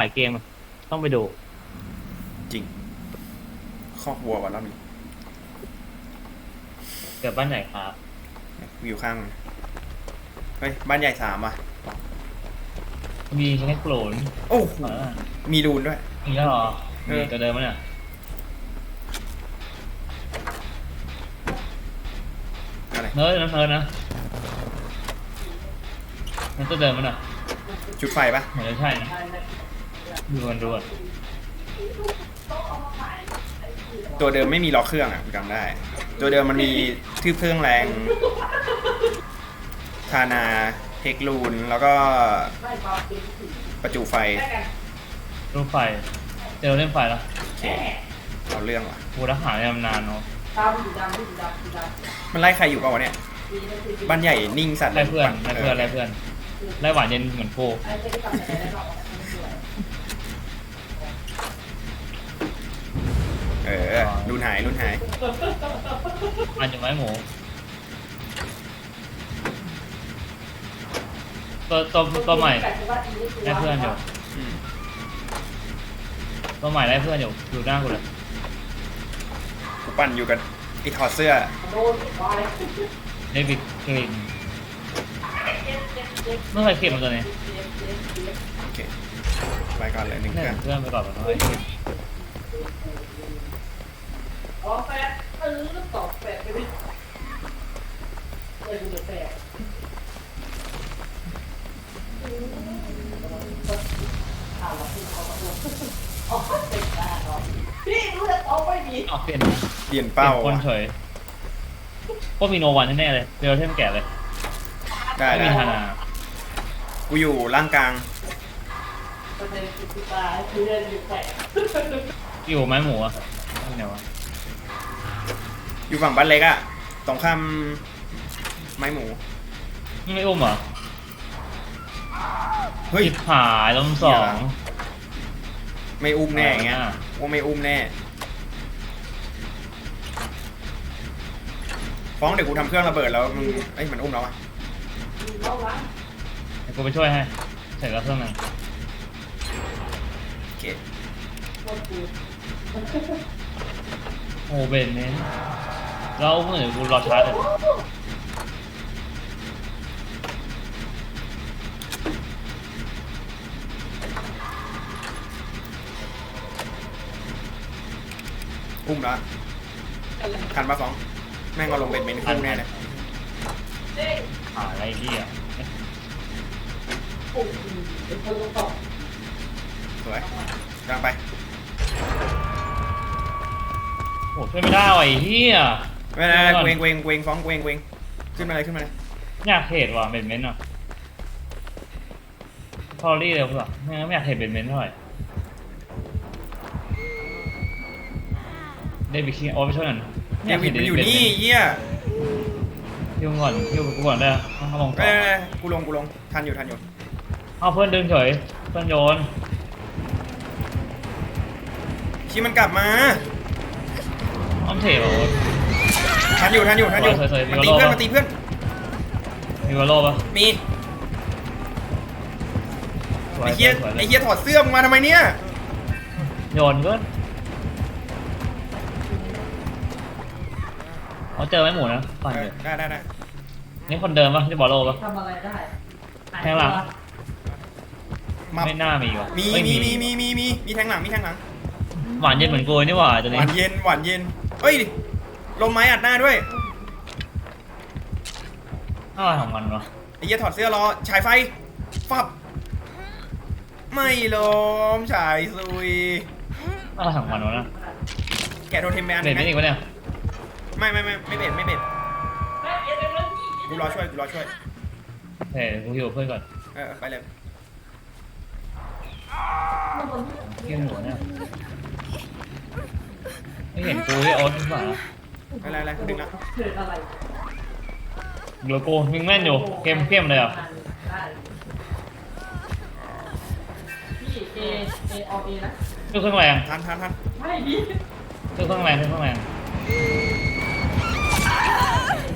หลายเกมอะต้องไปดู จริงคอกวัววันรอบนี้เกิดบ้านไหนครับวิวข้างมันเฮ้ยบ้านใหญ่สามอะ มีแค่โกลนโอ้โหเออมีรูนด้วย มีแล้วเหรอเอมีอ ตัวเดิมมั้ยเนี่ยอะไรเนิร์ดนะเนิร์ดนะนั่นตัวเดิมมั้ยน่ะชุดไฟปะเหมือนจะใช่นะ ดูกันดูอะตัวเดิมไม่มีล็อกเครื่องอะกูจำได้ ตัวเดิมมันมีทืบเครื่องแรงทานาเทคลูน แล้วก็ประจุไฟ รูปไฟเจอเล่นไฟแล้วโอเค เอาเรื่องว่ะ กูรักหาในตำนานเนาะ มันไล่ใครอยู่เปล่าวะเนี่ย บ้านใหญ่นิ่งสัตว์ไล่เพื่อนไล่เพื่อนไล่เพื่อนไล่หวานเย็นเหมือนกู ออรูนหายรูนหาย อันอยู่ไม้หมูตัวตัวตัวใหม่ไล่เพื่อนอยู่อืมตัวใหม่ไล่เพื่อนอยู่อยู่หน้ากูเลยกูปั่นอยู่กับไอ้ถอดเสื้อ เดวิดกลินเมื่อไหร่เก็บมันตัวนี้โอเคไปก่อนเลยหนึ่งเล่เครื่องนเพื่อนไปก่อนมันไม่เก็บ อ๋อแปดเออตอบแปดไปดิเออเหลือแปดอ๋อเป็นได้เหรอพี่รู้แล้วเอาไม่มีเอาเปลี่ยนเปลี่ยนเปลี่เป้ายนคนเฉยก็มีโนวันแน่ๆเลยเบลเทมแก่เลยได้ไม่ได้มีธนากูอยู่ล่างกลางประเด็นคือกูตายคือเรื่องอยู่แปดอยู่ไม้หมูอะที่ไหนวะ อยู่ฝั่งบ้านเล็กอะตรงข้ามไม้หมูไม่อุ้มเหรอเฮ้ยจิบหายล้มสองไม่อุ้มแน่อย่างเงี้ยอ่า ว่าไม่อุ้มแน่ ฟ้องเดี๋ยวกูทำเครื่องระเบิดแล้วมึงเอ้ยมันอุ้มแล้วอะเล่าละเดี๋ยวกูไปช่วยให้เสร็จแล้วเครื่องหนึงโอเคคนกูโอ้เบนเน้น แล้วเมื่อไหร่กูรอชาร์จเลยอุ้มแล้วทันปะฟ้องแม่งเอาลงเป็นเมนคู่แน่เลยเด้งหาอะไรที่อะโอ้โหเป็นคนตอบสวยกำลังไปโอ้ช่วยไม่ได้ว่ะไอ้เหี้ย ไม่ได้ก่อนเวงเวงเวงฟ้องเวงเวงขึ้นมาเลยขึ้นมาเลยอยากเห็นว่ะเบนเมนต์อะพอรี่เร็วเปล่าไม่งั้นไม่อยากเห็นเบนเมนต์เท่าไหร่เดวิดคิงโอ้ไปช่วยหน่อยเดวิดมันอยู่นี่เยี่ยยิงก่อนยิงกูก่อนได้ต้องเข้าลงไม่ต่อไม่ไม่กูลงกูลงทันอยู่ทันอยู่เอาเพื่อนดึงเฉยเพื่อนโยนชี้มันกลับมาอ้อมเทปอะโอ๊ต ทันอยู่ทันอยู่ทันอยู่สวยๆมันตีมีเพื่อนโลมันตีเพื่อน มีวอลโล่ปะมีสวยไอ้เฮียสวยไอ้เฮียถอดเสื้อมึงมาทำไมเนี่ยโยนก็เขาเจอไหมหมูนะปั่นเอเลอยได้ได้ได้นี่คนเดิมปะที่บอลโล่ปะ ทำอะไรได้แทงหลัง มาไม่น่ามีว่ะมีเอ้ยมีมีมีมีมีมีแทงหลังมีแทงหลัง หวานเย็นเหมือนกูนี่หว่าตัวหนี้วานเย็นหวานเย็นเฮ้ย ลมไม้อัดหน้าด้วยอะไรของมันวะไอ้เฮียถอดเสื้อรอฉายไฟฟับ ไม่ลมฉายซุย อะไรของมันวะนะแกะโดนเทมแมนเด็ดไม่อีกวะเนี่ยไม่ไม่ไม่ไม่เบ็ดไม่เบ็ดแม่เอ็นเอ็นเอ็นกูรอช่วยกูรอช่วย เฮ้ยกูอยู่กับเพื่อนก่อนเออไปเลยเกี่ยงหัวเนี่ยไม่เห็นกูที่โอ๊ตหรือเปล่า ไปเลยอะไรดึงละเกิดอะไรเดี๋ยวกูยิงแม่นอยู่เกมเข้มเลยอะได้พี่เอเออเอนะเครื่องแรงทันทันทันไม่ดีเครื่องแรงเครื่องแรง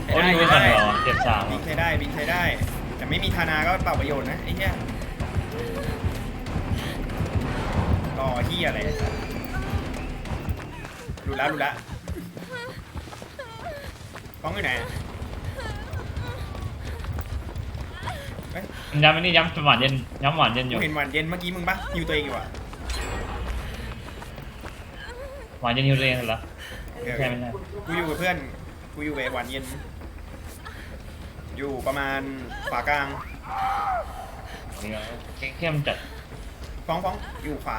โอ้ยยิงไม่ทันเหรอเจ็บสามบิอะนใช้ได้บินใช้ได้ แต่ไม่มีธานาก็เปล่าประโยชน์นะไอ้เหี้ยที่อะไรรู้แล้วรู้แล้ วฟ้องอยู่ไหนอะเฮ้ยย้ำอันนี้ย้ำหวานเย็นย้ำหวานเย็นอกูยู่เห็นหวานเย็นเมื่อกี้มึงปะฮิวตัวเองอยู่อะหวานเย็นอยู่ตัวเองเหรอเออใช่ไม่ใช่กูอยู่กับเพื่อนกูอยู่กับหวานเย็น อยู่ประมาณขวากลางเข้มจัดฟ้องฟ้องอยู่ขวา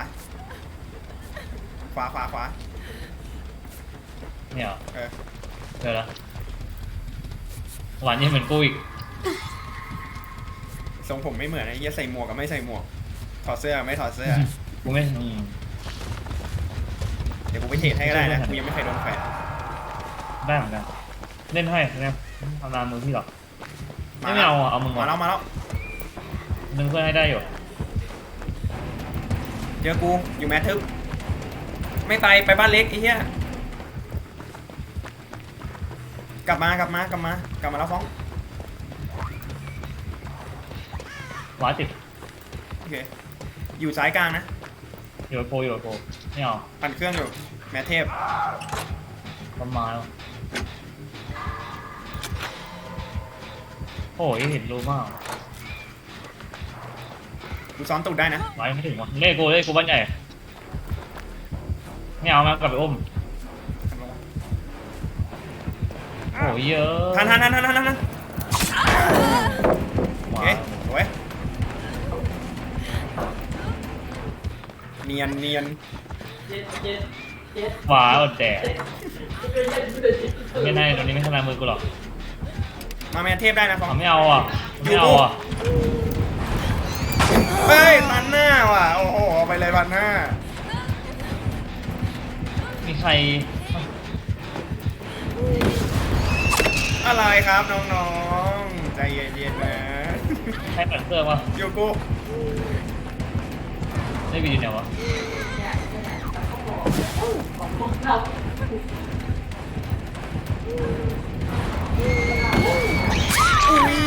ขวาขวาขวาเนี่ยเหรอเออเจอแล้ว หวานเย็นเหมือนกูอีกทรงผมไม่เหมือนไอ้เหี้ยใส่หมวกกับไม่ใส่หมวก ถอดเสื้อไม่ถอดเสื้อ กูไม่อืมเดี๋ยวกูไปเทรดให้ก็ได้นะ กูยังไม่เคยโดนแขวนได้เหมือนกันเล่นให้เนี่ยทำนานมือพี่หรอกไม่ไม่เอาอะเอามึงมาอะแล้วมาแล้ว ดึงเพื่อนให้ได้อยู่เจอกูอยู่แมททึบไม่ไปไปบ้านเล็กไอ้เหี้ย กลับมากลับมากลับมากลับมาแล้วฟ้องหวานติดโอเคอยู่ซ้ายกลางนะอยู่กับโปอยู่กับโปไม่เอาปั่นเครื่องอยู่แมทเทพประมาณโอ้ยเห็นรู้มากกูซ้อมตูดได้นะไว้ไม่ถึงวะเล่กูเล่กูบ้านใหญ่ไม่เอามากลับไปอุ้ม โอ้ยเยอะทันทันทันทันทันทันโอว้าเคสวยเนียนเนียนเจ็ดเจ็ดเจ็ดว้าวแดดเจ็ดเจ็ดเจ็ดไม่ได้ตรงนี้ไม่ขนาดมือกูหรอกมาแมทเทพได้นะฟ้องเขาไม่เอาอะไม่เอาอะเฮ้ยพันหน้าว่ะโอ้โหเอาไปเลยพันห้ามีใคร อะไรครับน้องๆ ใจเย็นๆนะ ใครเปิดเครื่องวะโยกูได้วีดีโอวะของพวกเราอุ้ย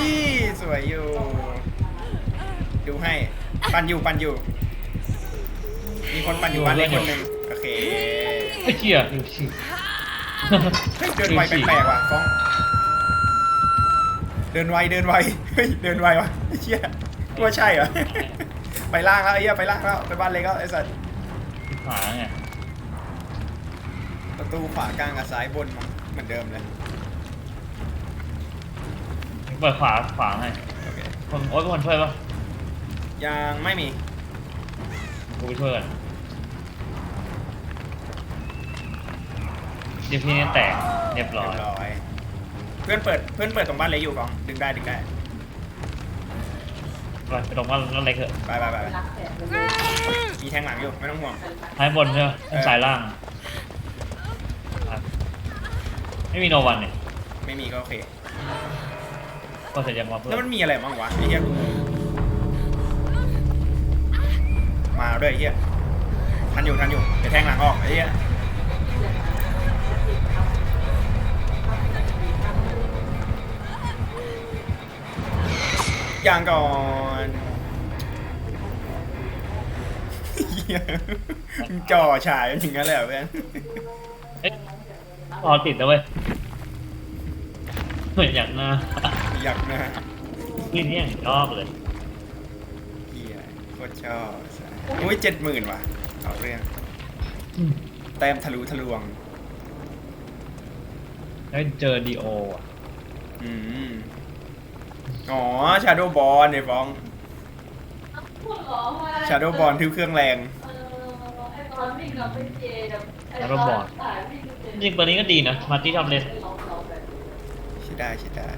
สวยอยู่ ดูให้ ปันอยู่ปันอยู่ มีคนปันอยู่บ้านเล็กคนหนึ่งโอเค ไอ้เชี่ยอยู่ชิ เฮ้ยเดินไวแปลกๆว่ะฟ้องเดินไวเดินไวเฮ้ยเดินไวว่ะไอ้เชี่ยว่าใช่เหรอไปล่างแล้วไอ้เหี้ยไปล่างแล้วไปบ้านเล็กแล้วไอ้สัสหาไงประตูขวากลางกับซ้ายบนมั้งเหมือนเดิมเลยเปิดขวาขวาให้โอเคคนโอ๊ตเป็นคนช่วยปะยังไม่มีกูไปช่วยกันเดี๋ยวพี่เนี่ยแตกเรียบร้อยเรียบร้อยเพื่อนเปิดเพื่อนเปิดตรงบ้านเล็กอยู่กอง ดึงได้ดึงได้ไปไปตรงว่านนั่นเล็กเถอะไปไปไปไปรักแต่เลยมีแทงหลังอยู่ไม่ต้องห่วงท้ายบนใช่ไหมต้องสายล่างครับไม่มีโนวันเนี่ยไม่มีก็โอเคก็เสร็จยังมาเพื่อแล้วนมันมีอะไรบ้างวะไอ้เหี้ยมาด้วยไอ้เหี้ยทันอยู่ทันอยู่เดี๋ยวแทงหลังออกไอ้เหี้ย อย่างก่อนเหี้ยมึงจ่อฉายมันถึงกันเลยเหรอเพื่อนเอ๊ะพอติดแล้วเว้ยเหมือนอย่างหน้าอยากนะพี่นี่อย่างชอบเลยเฮียโคตรชอบอุ้ยเจ็ดหมื่นว่ะเอาเรื่องแต้มทะลุทะลวงแล้วเจอดีโออะอืม อ๋อชาโดว์บอลในฟ้องพูดหรอว่าชาโดว์บอลทิวเครื่องแรง เออไอ้ตอนวิ่งกับเป็นเจกับไอ้แล้วตก็อนบอดสายวิ่งกับเจจริงๆตัวนี้ก็ดีนะ มาร์ตี้ชอบเล่นเราเราแบบใช่ได้ใช่ได้